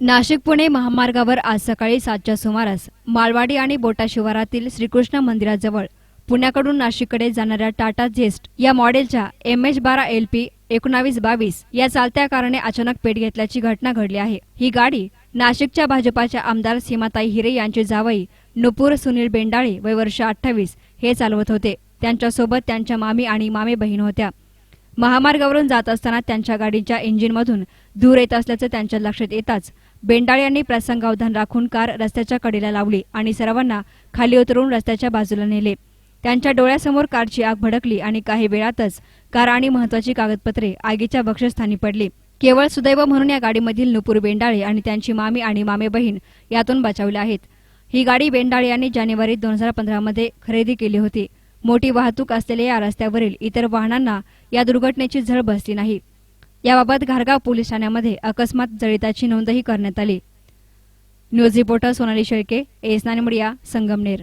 नाशिक पुणे महामार्गावर आज सकाळी सातच्या सुमारास मालवाडी आणि बोटा शिवारातील श्रीकृष्ण मंदिराजवळ पुण्याकडून नाशिककडे जाणाऱ्या टाटा झेस्ट या मॉडेलच्या एम एच बारा एल पी एकोणावीस बावीस या चालत्या कारणे अचानक पेट घेतल्याची घटना घडली आहे. ही गाडी नाशिकच्या भाजपाच्या आमदार सीमाताई हिरे यांचे जावई नुपूर सुनील बेंडाळे वय वर्ष अठ्ठावीस हे चालवत होते. त्यांच्यासोबत त्यांच्या मामी आणि मामे बहीण होत्या. महामार्गावरून जात असताना त्यांच्या गाडीच्या इंजिनमधून धूर येत असल्याचं त्यांच्या लक्षात येताच बेंडाळे यांनी प्रसंगावधान राखून कार रस्त्याच्या कडेला लावली आणि सर्वांना खाली उतरून रस्त्याच्या बाजूला नेले. त्यांच्या डोळ्यासमोर कारची आग भडकली आणि काही वेळातच कार आणि महत्वाची कागदपत्रे आगीच्या बक्षस्थानी पडली. केवळ सुदैव म्हणून या गाडीमधील नुपूर बेंडाळे आणि त्यांची मामी आणि मामे बहीण यातून बचावल्या आहेत. ही गाडी बेंडाळे यांनी जानेवारी दोन हजार पंधरामध्ये खरेदी केली होती. मोठी वाहतूक असलेल्या या रस्त्यावरील इतर वाहनांना या दुर्घटनेची झळ बसली नाही. याबाबत घारगाव पोलीस ठाण्यामध्ये अकस्मात जळिताची नोंदही करण्यात आली. न्यूज रिपोर्टर सोनाली शेळके एस नाने मीडिया संगमनेर.